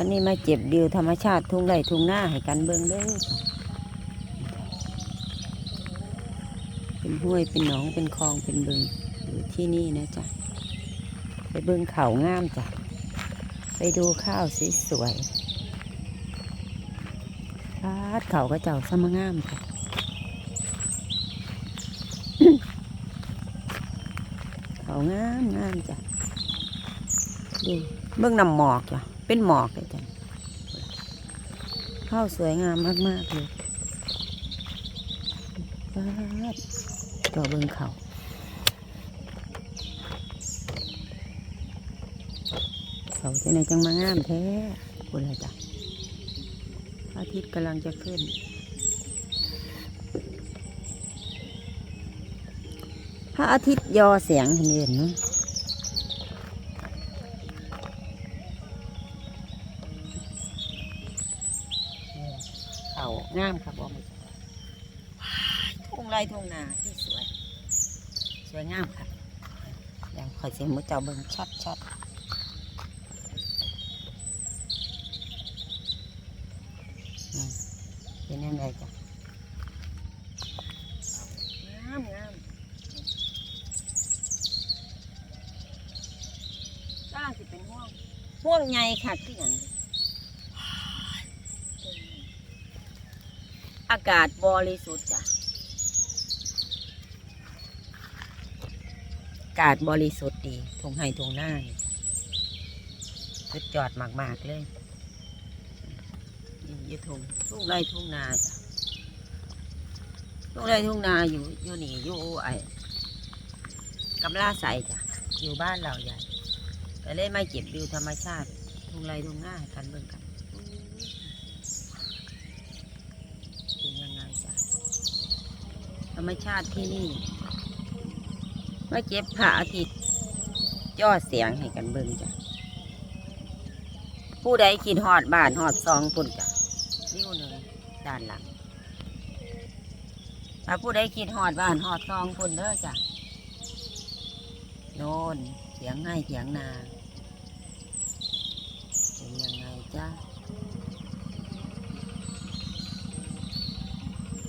วันนี้มาเจ็บดิวธรรมชาติทุ่งไร่ทุ่งหน้าให้กันเบิ่งเด้อเป็นห้วยเป็นหนองเป็นคลองเป็นเบึงอยู่ที่นี่นะจ๊ะไปเบิงเขางามจ้ะไปดูข้าวสวยๆพาดเขาก็เจ้าสมงามจ้ะเขางามงามจ้ะดูเบื้องนำหมอกจ้ะ เป็นหมอกเลยจ้ะข้าวสวยงามมากๆเลยปาดตัวเบื้งเขาเขาจะไหนจังมางามแท้คุณเลยจ้ะพระอาทิตย์กำลังจะขึ้น พระอาทิตย์ยอแสงเห็นเห็นเนาะ งามครับบอกมาทุ่งไรทุ่งนาที่สวย สวยงามครับเดี๋ยวคอยเสียงมือเจ้าเบิ่งชัดชัดอืมเป็นยังไงจ้ะงามงาม ก้าสิเป็นห่วงห่วงใหญ่ค่ะที่อย่างอากาศบ ริสุทธิ์จ้ะกาศบริสุทธิ์ดีทงไห้ทงหน้านี่สุดจอดมาก ๆ เลยนี่อยูทงทุ่งไร่ทุ่งนาจ้ะทุ่งไร่ทุ่งนาอยู่อยู่นี่อยู่ไอ้กำลาใสจ้ะอยู่บ้านเราใหญ่ก็เลยไม่เก็บวิวธรรมชาติ ทุ่งไร่ทุ่งหน้ากันเบิ่งกันยังไงจ้ะ ธรรมชาติที่นี่มาเก็บพระอาทิตย์ยอดเสียงให้กันเบิ่งจ้ะ ผู้ใดคิดหอดบ้านหอดซองปุ่นจ้ะนิ้วหนึ่งด้านหลังถ้าผู้ใดคิดหอดบ้านหอดซองปุ่นเด้อจ้ะโน่นเถียงให้เถียงนาเป็นยังไงจ้า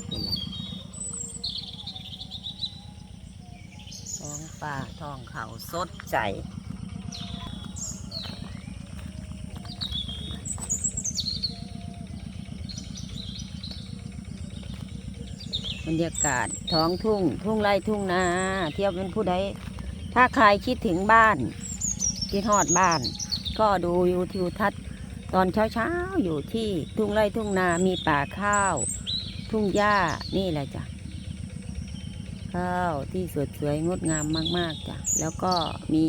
เป็นไงท้อง ป่าท้องเขาสดใจบรรยากาศท้องทุ่ง ทุ่งไร่ทุ่งนาเที่ยวเป็นผู้ใดถ้าใครคิดถึงบ้าน คิดฮอดบ้าน ก็ดูยูทิวทัศน์ตอนเช้าๆอยู่ที่ทุ่งไร่ทุ่งนามีป่าข้าว ทุ่งหญ้านี่แหละจ้ะ ข้าวที่สวยสวยงดงามมากๆจ้ะแล้วก็มี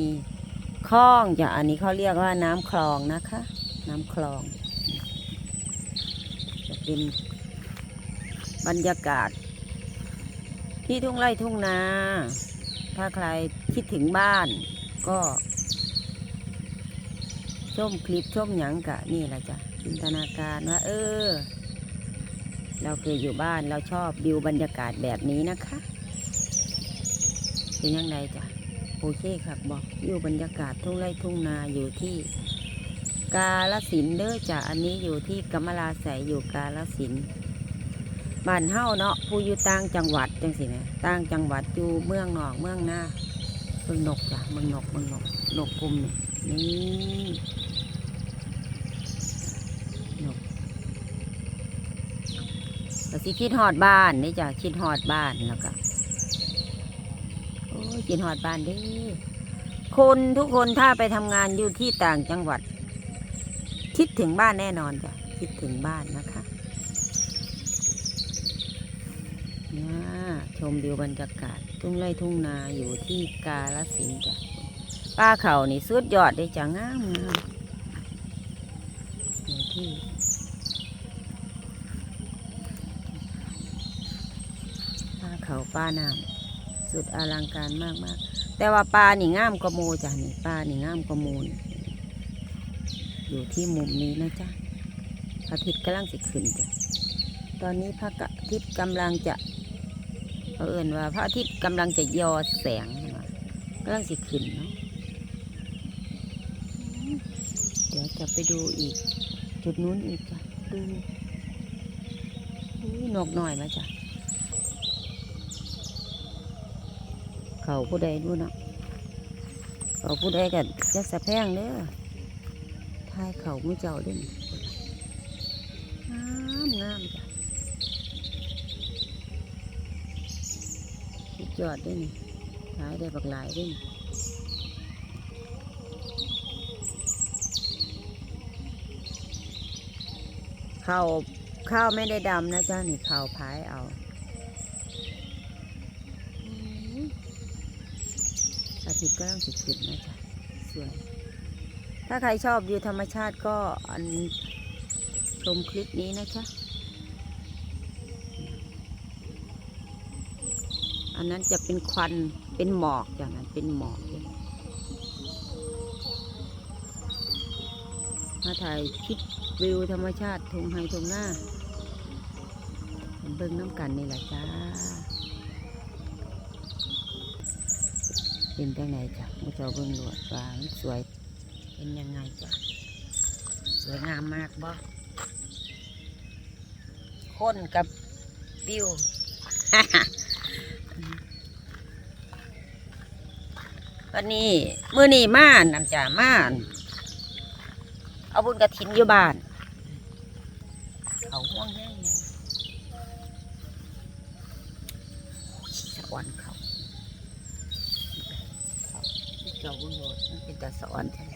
คลองจ้ะอันนี้เขาเรียกว่าน้ำคลองนะคะ น้ำคลอง จะเป็นบรรยากาศ ที่ทุ่งไร่ทุ่งนา ถ้าใครคิดถึงบ้านก็ชมคลิปชมหยังกะนี่แหละจ้ะจินตนาการว่าเออ เราเคยอยู่บ้านเราชอบวิวบรรยากาศแบบนี้นะคะ เป็นยังไงจ้ะโอเคครับบอกวิวบรรยากาศทุ่งไร่ทุ่งนาอยู่ที่กาลสินเด้อจ้ะอันนี้อยู่ที่กำมะลาใสอยู่กาลสินบ้านเฮ้าเนาะผู้อยู่ต่างจังหวัดจังสินะต่างจังหวัดอยู่เมืองนอกเมืองหน้าเมืองนกจ้ะเมืองนกเมืองนกนกกลุ่มนี่นี่ก็สิคิดหอดบ้านนี่จ้ะคิดหอดบ้านแล้วก็ โอ้ยคิดหอดบ้านเดิคนทุกคนถ้าไปทำงานอยู่ที่ต่างจังหวัด คิดถึงบ้านแน่นอนจ้ะคิดถึงบ้านนะคะนี่ยชมวิวบรรยากาศ ทุ่งไร่ทุ่งนาอยู่ที่กาลสินจ้ะป้าเขานี่สุดยอดเลยจ้ะงามงามอยู่ที่ปลาเขาปลาน้ำ สุดอลังการมากมากๆแต่ว่าปลาหนี่งามกว่าหมูจ้ะนี่ปลาหนี่งามกว่าหมูนี่อยู่ที่มุมนี้นะจ๊ะพระอาทิตย์กำลังสิขึ้นจ้ะตอนนี้พระอาทิตย์กำลังจะเผอิญว่า พระอาทิตย์กำลังจะยอแสงกำลังสิขึ้นเนาะเดี๋ยวจะไปดูอีก จุดนู้นอีกจ้ะดูนกหน่อยมาจ้ะ เขาผู้ใดดูเนาะเขาผู้ใดกันจะสะแพงเด้อทายเขามือเจ้าเด้วยงามงามจ้ะสุดยอดเด้วยนี่ขายได้บักหลายเด้วยนี่ข้าวข้าวไม่ได้ดำนะจ้านี่ข้าวพายเอาอืม อาทิตย์ก็ต้องสิขึ้นนะจ๊ะสวย ถ้าใครชอบวิวธรรมชาติก็อันชมคลิปนี้นะจ๊ะอันนั้นจะเป็นควันเป็นหมอกอย่างนั้นเป็นหมอกมาถ่ายคลิปวิวธรรมชาติทงไฮทงหน้าเบิ่งน้ำกันนี่แหละจ้า เป็นจังไหนจ้ะมุเจ้าเบิ่งหลวดว่ามันสวย เป็นยังไงจ้ะ สวยงามมากบ่คนกับวิววันนี้มือนี้ม่านนำจ่าม่าน เอาบุญกระถินอยู่บ้าน เขาห่วงแห้งเนี่ยสะอ่อนเขาเขาที่ เจ้าบุญโลดมันเป็นตาสอนใช่ไหม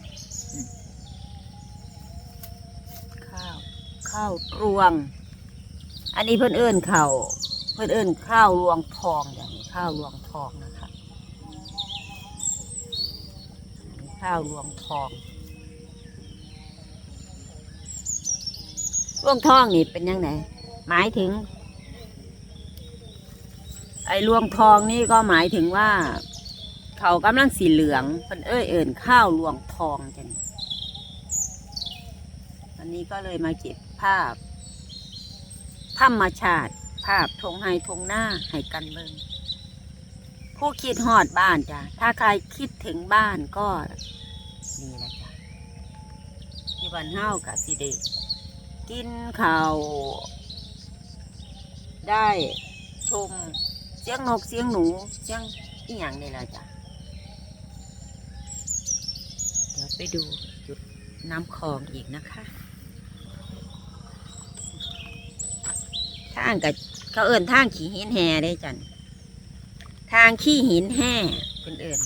ข้าว ข้าวรวง อันนี้เพื่อนเอิ้นข้าวเพื่อนเอิ้นข้าวรวงทองอย่างนี้ข้าวรวงทองนะคะข้าวรวงทองรวงทองนี่เป็นยังไงหมายถึง ไอ้รวงทองนี่ก็หมายถึงว่า เขากำลังสีเหลืองเพิ่นเอ้ยเอิ่นข้าวรวงทองจังอันนี้ก็เลยมาเก็บภาพธรรมชาติ ภาพทงไฮทงหน้าให้กันเบิงผู้คิดหอดบ้านจ้ะถ้าใครคิดถึงบ้านก็นี่แหละจ้ะที่วันเฮากับสิเดกินข้าวได้ชมเสียงนกเสียงหนูเสียงอีหยังนี่แหละจ้ะ เดี๋ยว ไปดูจุดน้ำคลองอีกนะคะทางกับเขาเอิ่นทางขี่หินแห่ได้จันทางขี้หินแห่เป็นเอิ่น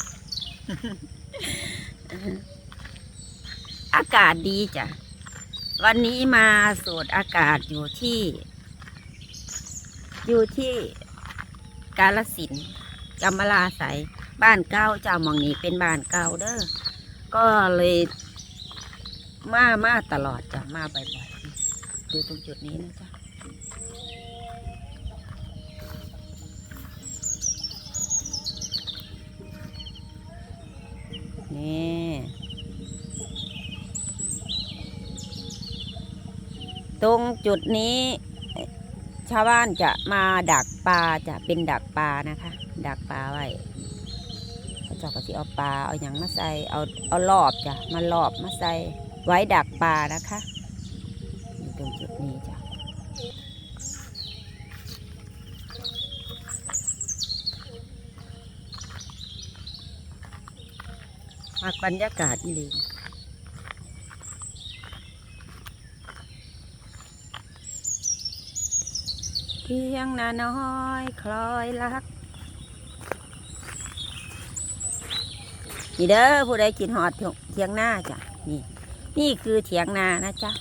อากาศดีจ้ะ วันนี้มาสูดอากาศอยู่ที่ อยู่ที่กาลสินกำมลาใสยบ้านเก่าเจ้าหมองนี้เป็นบ้านเก่าเด้อ ก็เลยมามาตลอดจ้ะมาบ่อยๆอยู่ตรงจุดนี้นะจ๊ะนี่ตรงจุดนี้ ชาวบ้านจะมาดักปลาจะเป็นดักปลานะคะ ดักปลาไว้ เขาเจ้าก็สิเอาปลาเอาอย่างมาใส่เอาเอารอบจ้ะมารอบมาใส่ไว้ดักปลานะคะอยู่ตรงจุดนี้จ้ะมักบรรยากาศอีหลีเพียงนาน้อย คลอยรัก นี่เด้อผู้ใดกินหอดเถียงหน้าจ้ะนี่นี่คือเถียงนานะจ๊ะ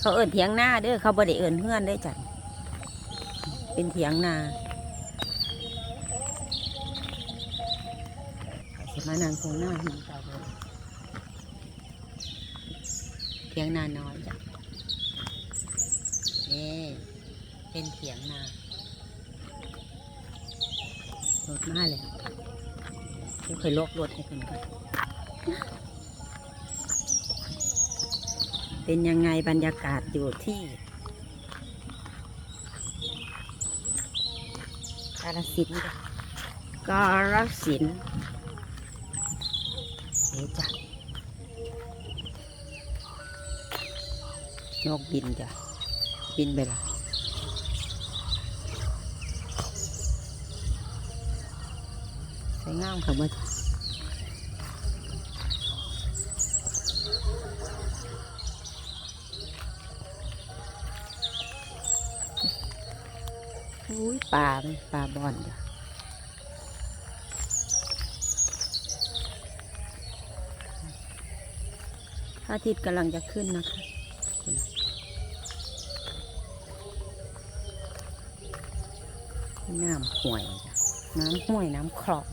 เขาเอิ้นเถียงหน้าเด้อเขาบ่ได้เอิ้นเพื่อนได้อจ้ะเป็นเถียงนาสมานางคงหน้าหินเก่าเลยเถียงนาน้อยจ้ะนี่เป็นเถียงนารถมาเลย ดี๋ยวค่อยลบรถให้ขึ้นก่อนเป็นยังไงบรรยากาศอยู่ที่กาลสินกาลสินธุ์นี่จ้ะนกบินจ้ะบินไปละสวยงามค่ะเมื่ออุ้ยปลาปลาบอนจ้ะพระอาทิตย์กำลังจะขึ้นนะคะน้ำห่วย น้ำห้วยน้ำคลอง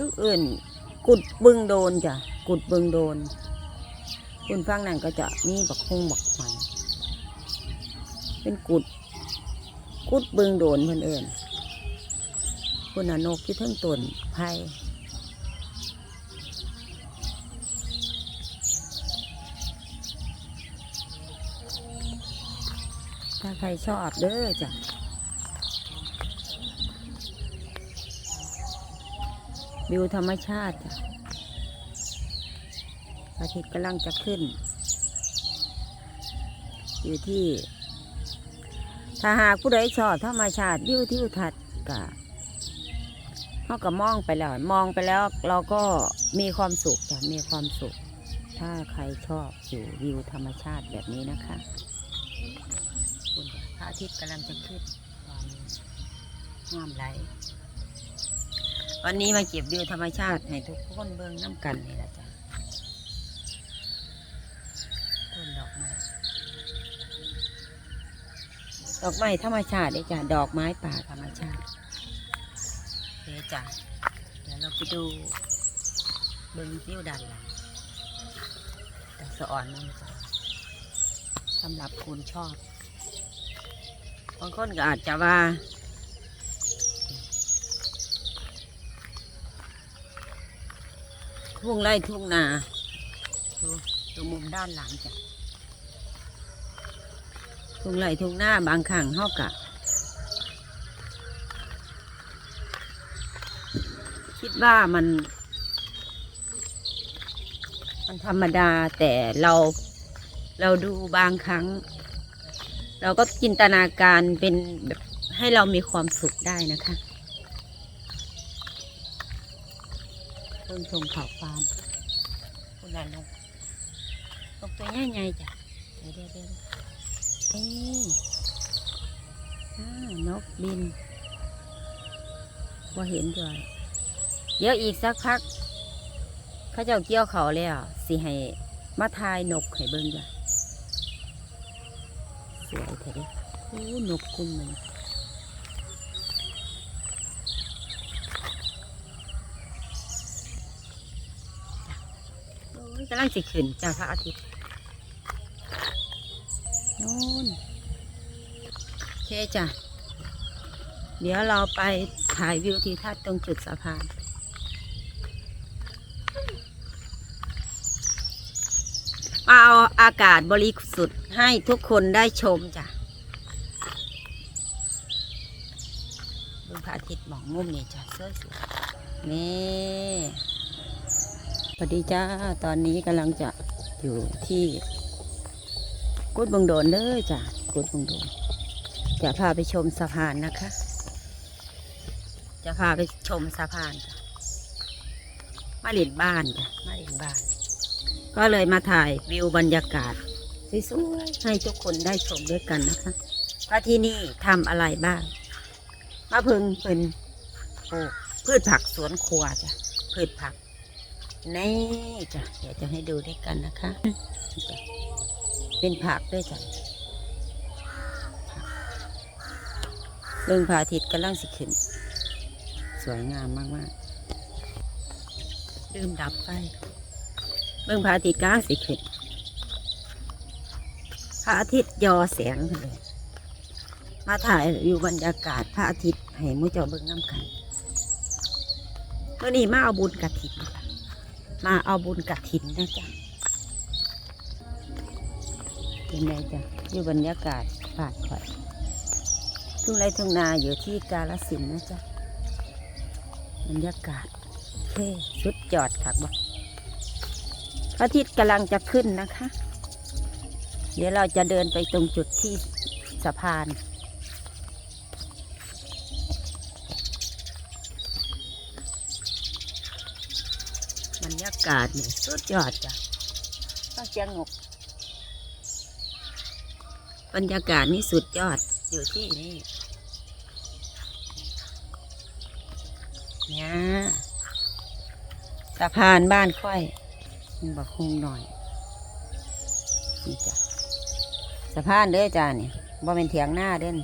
คืออื่นกุดบึงโดนจ้ะกุดบึงโดน คุณฟังนั่นก็จะมีบักฮงบักหอยเป็นกุด กุดบึงโดนเพื่อนเอิญคุณน่ะนกที่เทั้งตนไผ่ถ้าใครชอบเด้อจ้ะ วิวธรรมชาติพระอาทิตย์กำลังจะขึ้น อยู่ที่ ถ้าหากผู้ใดชอบธรรมชาติวิวทิวทัศน์ก็เขาก็มองไปแล้ว มองไปแล้วเราก็มีความสุขจ้ะมีความสุข ถ้าใครชอบอยู่วิวธรรมชาติแบบนี้นะคะพระอาทิตย์กำลังจะขึ้นความงามไหล วันนี้มาเก็บวิวธรรมชาติให้ทุกคนเบิ่งน้ำกันนี่แหละจ้ะต้นดอกไม้ดอกไม้ธรรมชาติเด้จ้ะดอกไม้ป่าธรรมชาติเดี๋ยวจ้ะเดี๋ยวเราไปดูเบิ่งวิวด้านหลังแต่สะอ่อนน้ำจ้ะสำหรับคุณชอบบางคนก็อาจจะว่า ทุ่งไร่ทุ่งนาดูดูมุมด้านหลังจ้ะทุ่งไร่ทุ่งนาบางครั้งเฮากะคิดว่ามัน มันธรรมดาแต่เราเราดูบางครั้ง เราก็จินตนาการเป็นแบบให้เรามีความสุขได้นะคะ เพิ่งชมข่าวฟาร์มคุณหลานกนกตัวใหญ่ๆจ้ะเดี๋ยวเดี๋ยวเดี๋ยวเอ้ยอ่นกบินว่าเห็นด้วยเดี๋ยวอีกสักพัก เขาเจ้าเกี่ยวเขาแล้วสิให้มาทายนกให้เบิ่งจ้ะสวยแท้ด้โอ้นกกุ้มมันโอ้ย กำลังสิขึ้นจากพระอาทิตย์โน่นโอเคจ้ะ เดี๋ยวเราไปถ่ายวิวทิวทัศน์ตรงจุดสะพานเอาอากาศบริสุทธิ์ให้ทุกคนได้ชมจ้ะดูพระอาทิตย์มองมุมนี่จ้ะสวยสวยๆนี่ สวัสดีจ้า ตอนนี้กำลังจะอยู่ที่กุดบงโดนเด้อจ้ะกุดบงโดน จะพาไปชมสะพานนะคะ จะพาไปชมสะพานจ้ะมาเล่นบ้านจ้ะมาเล่นบ้าน ก็เลยมาถ่ายวิวบรรยากาศสวยๆให้ทุกคนได้ชมด้วยกันนะคะว่าที่นี่ทำอะไรบ้างมะพึงเป็นปลูกพืชผักสวนครัวจ้ะพืชผัก นี่จ้ะเดี๋ยวจะให้ดูด้วยกันนะคะจ้ะเป็นผักด้วยจ้ะเรื่องพระอาทิตย์กำลังสิขึ้น สวยงามมากๆลืมดับไฟเบื้องพระอาทิตย์กลางสิขึ้นพระอาทิตย์ยอแสงเลยมาถ่ายอยู่บรรยากาศพระอาทิตย์ให้มุเจ้าเบิ่งน้ำกันเมื่อนี้มาเอาบุญกระถิน มาเอาบุญกับถินนะจ๊ะเป็นไงจ๊ะอยู่บรรยากาศผานข่อยทุ่งไรทุ่งนาอยู่ที่กาลสินนะจ๊ะบรรยากาศเท่สุดยอดค่ะบ่พระอาทิตย์กำลังจะขึ้นนะคะ เดี๋ยวเราจะเดินไปตรงจุดที่สะพาน รรยากาศเนี่ยสุดยอดจ้ะก็จะงกบรรยากาศนี่สุดยอดอยู่ที่นี่เนี่ยสะพานบ้านค่อยมันบักคงหน่อยนี่จ้ะสะพานเด้อจ้าเนี่ยบ่เป็นเถียงหน้าเด้น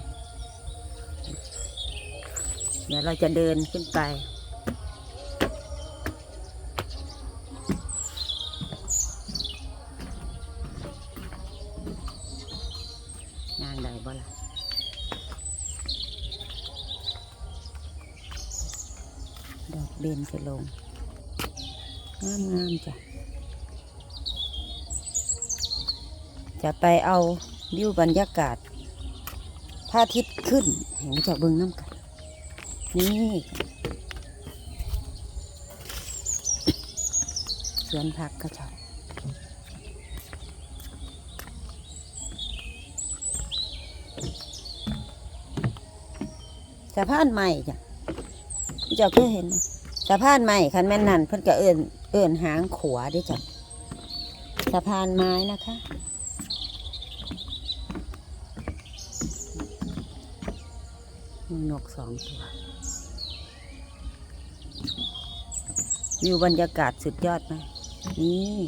เดี๋ยวเราจะเดินขึ้นไป เบนจะลงงามงามๆจ้ะ จะไปเอาวิวบรรยากาศพระอาทิตย์ขึ้นเห็นจะเบิ่งน้ำกัน นี่สวนผักกระเจาสะพานใหม่จ้ะพี่เจ้าเคยเห็นไหม สะพานใหม่คันแม่นนั่นเพิ่นก็เอินเอินหางขวาด้จ้ะสะพานไม้นะคะนกสองตัววิวบรรยากาศสุดยอดไหมนี่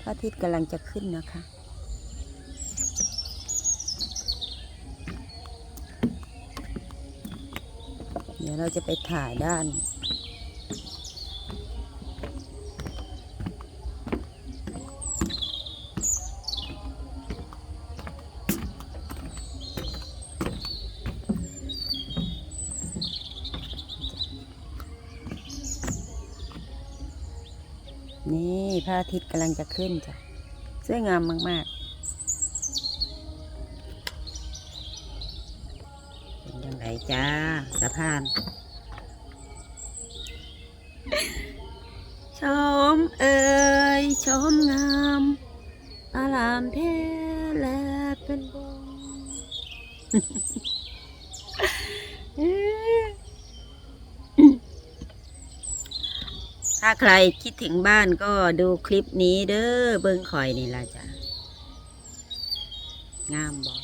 พระอาทิตย์กำลังจะขึ้นนะคะ ดี๋ยวเราจะไปถ่ายด้านนี่พระอาทิตย์กำลังจะขึ้นจ้ะ สวยงามมาก ๆ เป็นยังไงจ้าสะพานชมเอ่ยชมงามอารามเทและเป็นบงถ้าใครคิดถึงบ้านก็ดูคลิปนี้เด้อเบิ้งข่อยนี่ละจ้ะงามบอก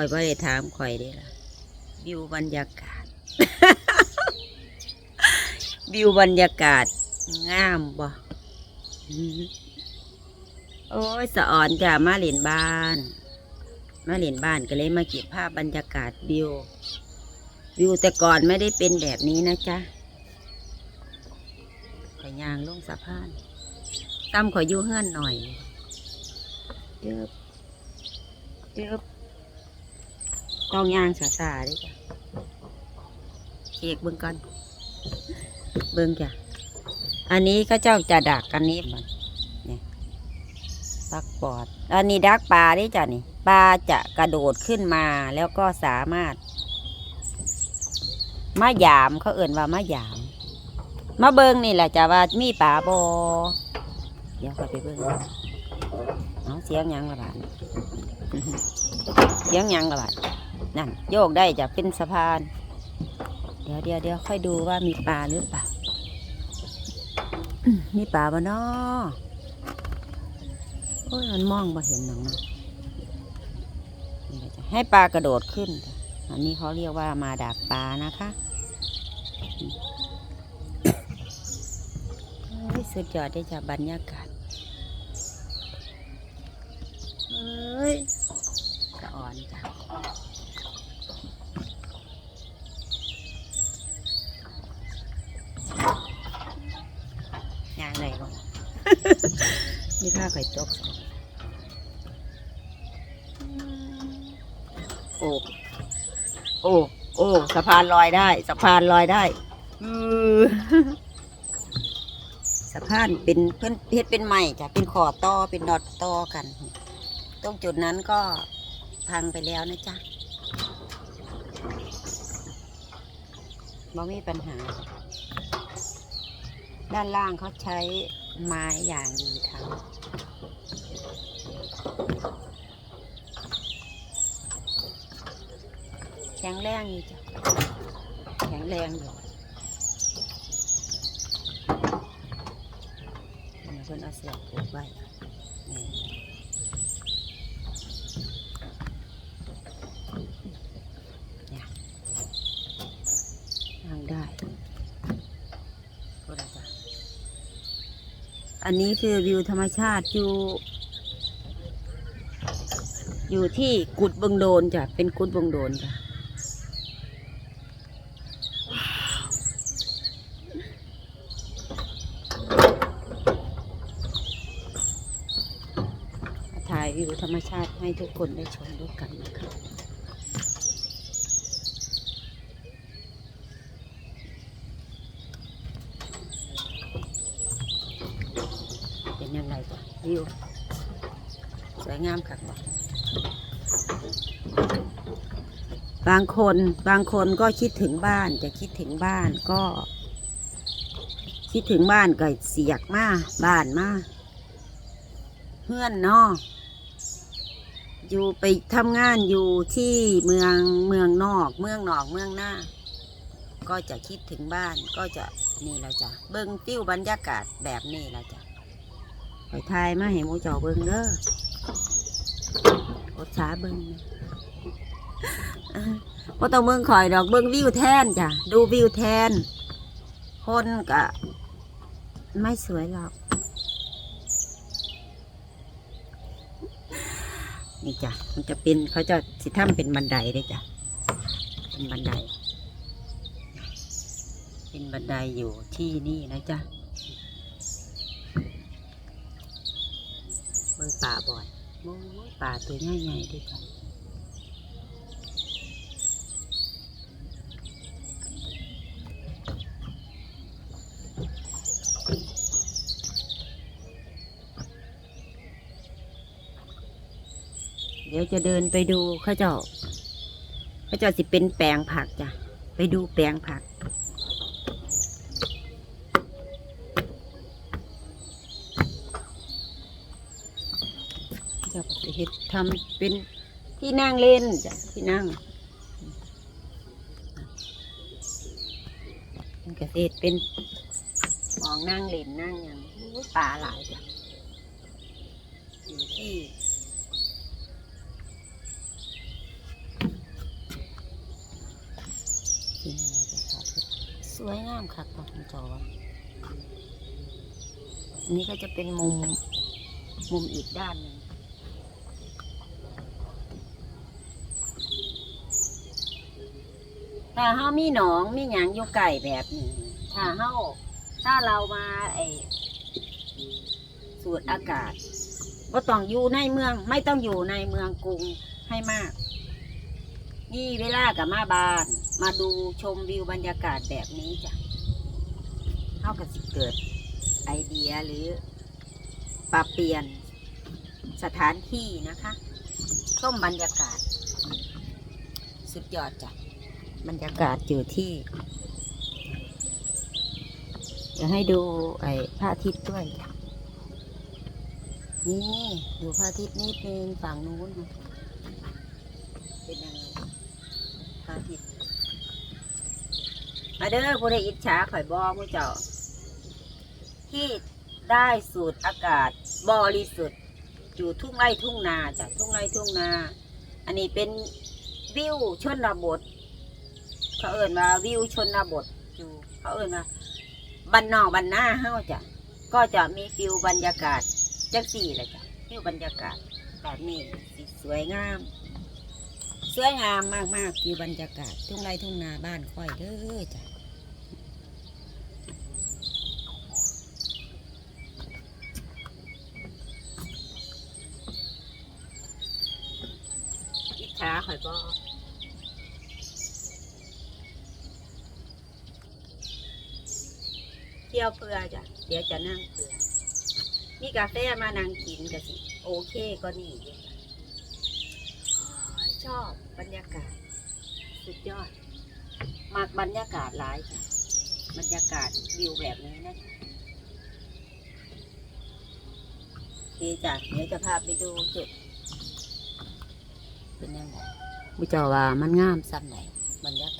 อยบ่ได้ถามข่อยเด้ล่ะวิวบรรยากาศ วิวบรรยากาศ งามบ่อืมโอ้ยสะอ่อนจ้ะมาเล่นบ้าน มาเล่นบ้านก็เลยมาเก็บภาพบรรยากาศวิว วิวแต่ก่อนไม่ได้เป็นแบบนี้นะจ๊ะขอยยางลงสะพานตั้มขอยอยู่เฮือนหน่อยเจ็บเจ็บ ต้องยางสาสาๆด้วยจ้ะเค้กเบิ่งก่อนเบิ่งจ้ะอันนี้ก็เจ้าจะดักกันนี้มันนี่ปักปอด อันนี้ดักปลาด้จ้ะนี่ปลาจะกระโดดขึ้นมาแล้วก็สามารถมาหยามเขาเอิ่นว่ามาหยามมาเบิงนี่แหละจ้ะว่ามีป่าบอเดี๋ยวค่อไปเบิงเอาเสียงยังละบาดเสียงยังละบาด นั่นโยกได้จะเป็นสะพาน เดี๋ยวเดี๋ยวเดี๋ยวค่อยดูว่ามีปลาหรือเปล่า มีปลาบ่นาะโอ้ยมันมองบ่เห็นหนังนะให้ปลากระโดดขึ้น อันนี้เขาเรียกว่ามาดักปลานะคะสุดยอดได้จากบรรยากาศเฮ้ยกระอ่อนจ้ะงานไหนบ้าง นี่ผ้าไข่ตกใส่โอ้ โอ้ โอ้ โอ้ สะพานลอยได้ สะพานลอยได้สะพานเป็นเพื่อนเฮ็ดเป็นใหม่จ้ะเป็นขอต่อเป็นดอทต่อกัน ตรงจุดนั้นก็พังไปแล้วนะจ๊ะบ่มีปัญหา ด้านล่างเขาใช้ไม้อย่างดีทำแข็งแรงอยู่จ้ะ แข็งแรงอยู่อันนี้เพิ่นเอาเสือกผูกไว้นี่เนี่ยนั่งได้ก็ได้จ้ะอันนี้คือวิวธรรมชาติอยู่ อยู่ที่กุดบิงโดนจ้ะ เป็นกุดบิงโดนจ้ะ ถ่ายวิวธรรมชาติ ให้ทุกคนได้ชมด้วยกันนะคะเป็นยังไงจ้ะวิวสวยงามค่ะบางคนบางคนก็คิดถึงบ้านจะคิดถึงบ้านก็ คิดถึงบ้านก็เสียกมาบ้านมาเพื่อนเนาะ อยู่ไปทำงานอยู่ที่เมืองเมืองนอก เมืองนอกเมืองหน้า ก็จะคิดถึงบ้านก็จะนี่แหละจ้ะเบิ้งฟิวบรรยากาศแบบนี้แหละจ้ะไปทายมาให้หมูเจอเบิ้งเด้อกดช้าเบิ้งนะว่าต้องเบิ้งคอยดอกเบิ้งวิวแทนจ้ะดูวิวแทน คนกะ ไม่สวยหรอก นี่จ้ะมันจะเป็นเขาจะสิทำเป็นบันไดเลยจ้ะเป็นบันได เป็นบันไดอยู่ที่นี่นะจ๊ะเบิ่งป่าบ่อยโอ้ยป่าตัวใหญ่ๆด้วยกัน ดี๋ยวจะเดินไปดูเขาเจ้าเขาเจ้าสิเป็นแปลงผักจ้ะ ไปดูแปลงผัก เจ้าก็จะเฮ็ดทำเป็นที่นั่งเล่นจ้ะที่นั่งมันก็เฮ็ดเป็นมองนั่งเล่นนั่งอย่างปลาหลายจ้ะอยู่ที่อะไรจ้ะครับ สวยงามค่ะคุณจออันนี้ก็จะเป็นมุมมุมอีกด้านหนึ่งถ้าเฮามีหนองมีหยังอยู่ไก่แบบนี้ ถ้าเฮาถ้าเรามาไอสูดอากาศ ก็ต้องอยู่ในเมือง ไม่ต้องอยู่ในเมืองกรุงให้มาก นี่เวลากับมาบาน มาดูชมวิวบรรยากาศแบบนี้จ้ะเฮากับสิเกิดไอเดียหรือปรับเปลี่ยนสถานที่นะคะชมบรรยากาศ สุดยอดจ้ะบรรยากาศอยู่ที่เดี๋ยวให้ดูไอ้พระอาทิตย์ด้วยจ้ะนี่ดูพระอาทิตย์นิดนึงฝั่งนู้นเป็นยังไงพระอาทิตย์ มาเด้อผู้ใดอิจฉาข่อยบอผู้เจ้า ที่ได้สูดอากาศบริสุทธิ์อยู่ทุ่งไร่ทุ่งนาจ้ะทุ่งไร่ทุ่งนา อันนี้เป็นวิวชนบทเขาเอิ่นว่าวิวชนบทอยู่เขาเอิ่นว่าบันนอกบันหน้าเฮาจ้ะก็จะมีฟิวบรรยากาศจังสี่เลยจ้ะฟิวบรรยากาศแบบนี้สวยงาม สวยงามมากๆคือบรรยากาศ ทุ่งไร่ทุ่งนาบ้านค่อยเด้อจ้ะอิาข่อยบ่เที่ยวเพื่อจ้ะ เดี๋ยวจะนั่งเพื่อมีกาแฟมานางกินกันสิ โอเคก็นี่ชอบ บรรยากาศ สุดยอด มากบรรยากาศหลายจ้ะบรรยากาศวิวแบบนี้นะเคจ้ะเดี๋ยวจะพาไปดูจุด เป็นยังไงบุจาว่ามันงามซ้ำไหนบรรยากาศ